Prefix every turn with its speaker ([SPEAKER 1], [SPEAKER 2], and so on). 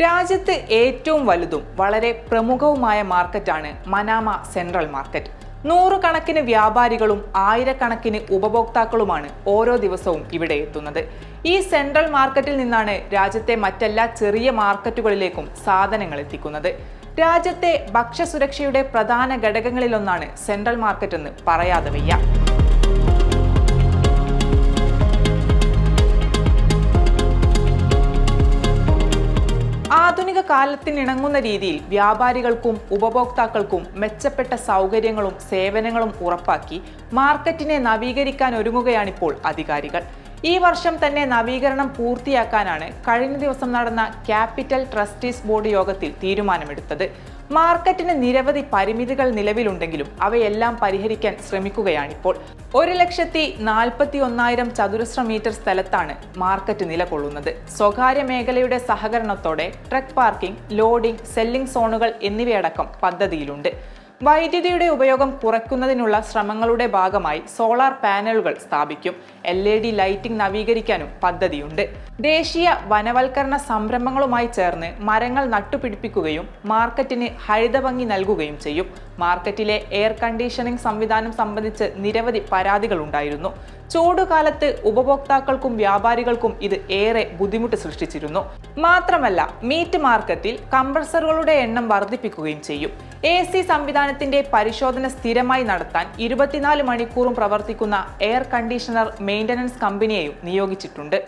[SPEAKER 1] രാജ്യത്ത് ഏറ്റവും വലുതും വളരെ പ്രമുഖവുമായ മാർക്കറ്റാണ് മനാമ സെൻട്രൽ മാർക്കറ്റ്. നൂറുകണക്കിന് വ്യാപാരികളും ആയിരക്കണക്കിന് ഉപഭോക്താക്കളുമാണ് ഓരോ ദിവസവും ഇവിടെ എത്തുന്നത്. ഈ സെൻട്രൽ മാർക്കറ്റിൽ നിന്നാണ് രാജ്യത്തെ മറ്റെല്ലാ ചെറിയ മാർക്കറ്റുകളിലേക്കും സാധനങ്ങൾ എത്തിക്കുന്നത്. രാജ്യത്തെ ഭക്ഷ്യസുരക്ഷയുടെ പ്രധാന ഘടകങ്ങളിലൊന്നാണ് സെൻട്രൽ മാർക്കറ്റ് എന്ന് പറയാതെ വയ്യ. ആധുനിക കാലത്തിനിണങ്ങുന്ന രീതിയിൽ വ്യാപാരികൾക്കും ഉപഭോക്താക്കൾക്കും മെച്ചപ്പെട്ട സൗകര്യങ്ങളും സേവനങ്ങളും ഉറപ്പാക്കി മാർക്കറ്റിനെ നവീകരിക്കാൻ ഒരുങ്ങുകയാണിപ്പോൾ അധികാരികൾ. ഈ വർഷം തന്നെ നവീകരണം പൂർത്തിയാക്കാനാണ് കഴിഞ്ഞ ദിവസം നടന്ന ക്യാപിറ്റൽ ട്രസ്റ്റീസ് ബോർഡ് യോഗത്തിൽ തീരുമാനമെടുത്തത്. മാർക്കറ്റിന് നിരവധി പരിമിതികൾ നിലവിലുണ്ടെങ്കിലും അവയെല്ലാം പരിഹരിക്കാൻ ശ്രമിക്കുകയാണിപ്പോൾ. ഒരു ലക്ഷത്തി നാൽപ്പത്തി ഒന്നായിരം ചതുരശ്ര മീറ്റർ സ്ഥലത്താണ് മാർക്കറ്റ് നിലകൊള്ളുന്നത്. സ്വകാര്യ മേഖലയുടെ സഹകരണത്തോടെ ട്രക്ക് പാർക്കിംഗ് ലോഡിംഗ് സെല്ലിംഗ് സോണുകൾ എന്നിവയടക്കം പദ്ധതിയിലുണ്ട്. വൈദ്യുതിയുടെ ഉപയോഗം കുറയ്ക്കുന്നതിനുള്ള ശ്രമങ്ങളുടെ ഭാഗമായി സോളാർ പാനലുകൾ സ്ഥാപിക്കും. എൽ എ ഡി ലൈറ്റിംഗ് നവീകരിക്കാനും പദ്ധതിയുണ്ട്. ദേശീയ വനവൽക്കരണ സംരംഭങ്ങളുമായി ചേർന്ന് മരങ്ങൾ നട്ടുപിടിപ്പിക്കുകയും മാർക്കറ്റിന് ഹരിതഭംഗി നൽകുകയും ചെയ്യും. മാർക്കറ്റിലെ എയർ കണ്ടീഷനിംഗ് സംവിധാനം സംബന്ധിച്ച് നിരവധി പരാതികൾ ഉണ്ടായിരുന്നു ചൂടുകാലത്ത് ഉപഭോക്താക്കൾക്കും വ്യാപാരികൾക്കും ഇത് ഏറെ ബുദ്ധിമുട്ട് സൃഷ്ടിച്ചിരുന്നു. മാത്രമല്ല മീറ്റ് മാർക്കറ്റിൽ കംപ്രസറുകളുടെ എണ്ണം വർദ്ധിപ്പിക്കുകയും ചെയ്യും. എ സി സംവിധാനത്തിന്റെ പരിശോധന സ്ഥിരമായി നടത്താൻ ഇരുപത്തിനാല് മണിക്കൂറും പ്രവർത്തിക്കുന്ന എയർ കണ്ടീഷണർ മെയിന്റനൻസ് കമ്പനിയെയും നിയോഗിച്ചിട്ടുണ്ട്.